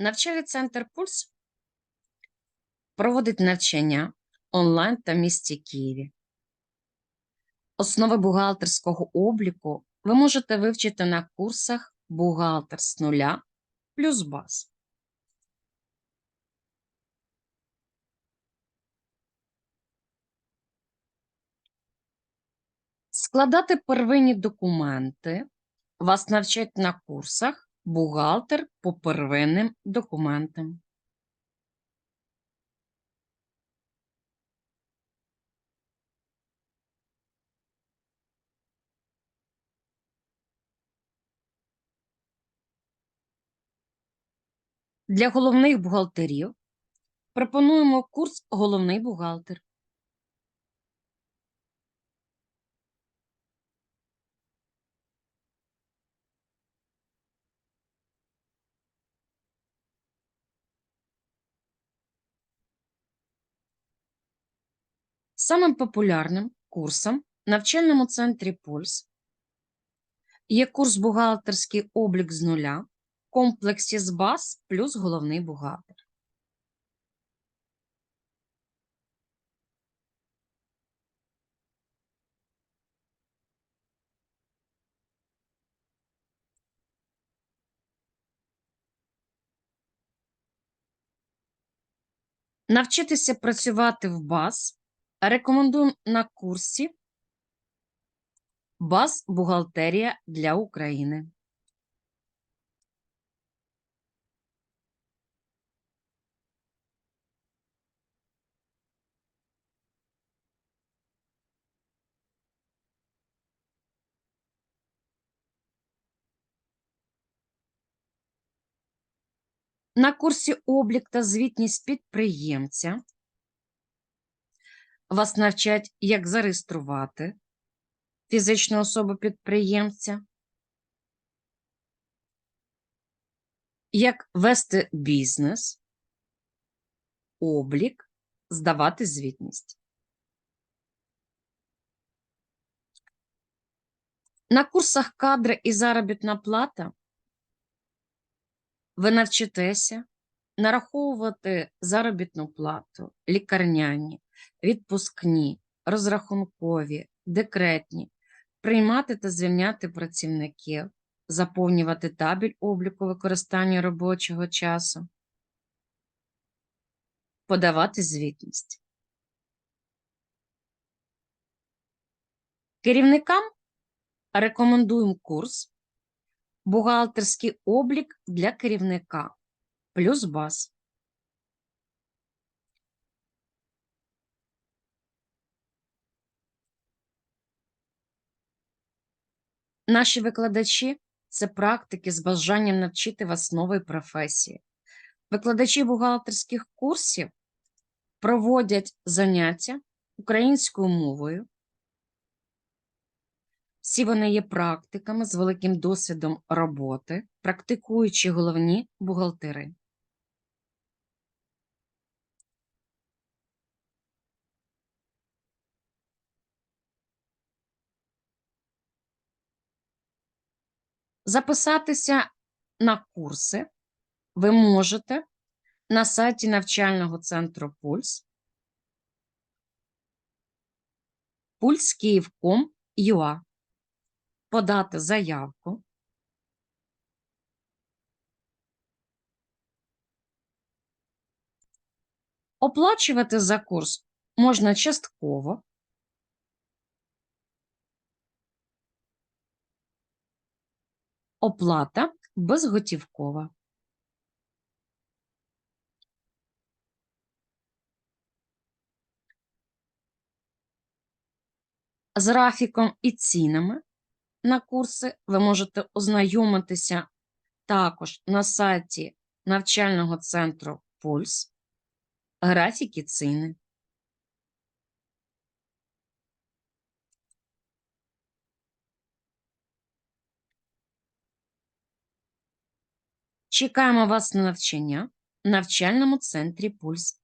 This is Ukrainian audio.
Навчальний центр Пульс проводить навчання онлайн та місті Києві. Основи бухгалтерського обліку ви можете вивчити на курсах Бухгалтер з нуля плюс баз. Складати первинні документи вас навчать на курсах Бухгалтер по первинним документам. Для головних бухгалтерів пропонуємо курс Головний бухгалтер. Самим популярним курсом в навчальному центрі Пульс є курс бухгалтерський облік з нуля в комплексі з баз плюс головний бухгалтер. Навчитися працювати в баз рекомендуємо на курсі Баз бухгалтерія для України. На курсі облік та звітність підприємця вас навчать, як зареєструвати фізичну особу підприємця, як вести бізнес, облік, здавати звітність. На курсах кадри і заробітна плата ви навчитеся нараховувати заробітну плату, лікарняні, відпускні, розрахункові, декретні, приймати та звільняти працівників, заповнювати табель обліку використання робочого часу, подавати звітність. Керівникам рекомендуємо курс Бухгалтерський облік для керівника плюс баз. Наші викладачі це практики з бажанням навчити вас нової професії. Викладачі бухгалтерських курсів проводять заняття українською мовою. Всі вони є практиками з великим досвідом роботи, практикуючи головні бухгалтери. Записатися на курси ви можете на сайті навчального центру Пульс pulskiev.com.ua подати заявку. Оплачувати за курс можна частково. Оплата безготівкова. З графіком і цінами на курси ви можете ознайомитися також на сайті навчального центру Пульс, графіки ціни. Чекаємо вас на навчання в навчальному центрі Пульс.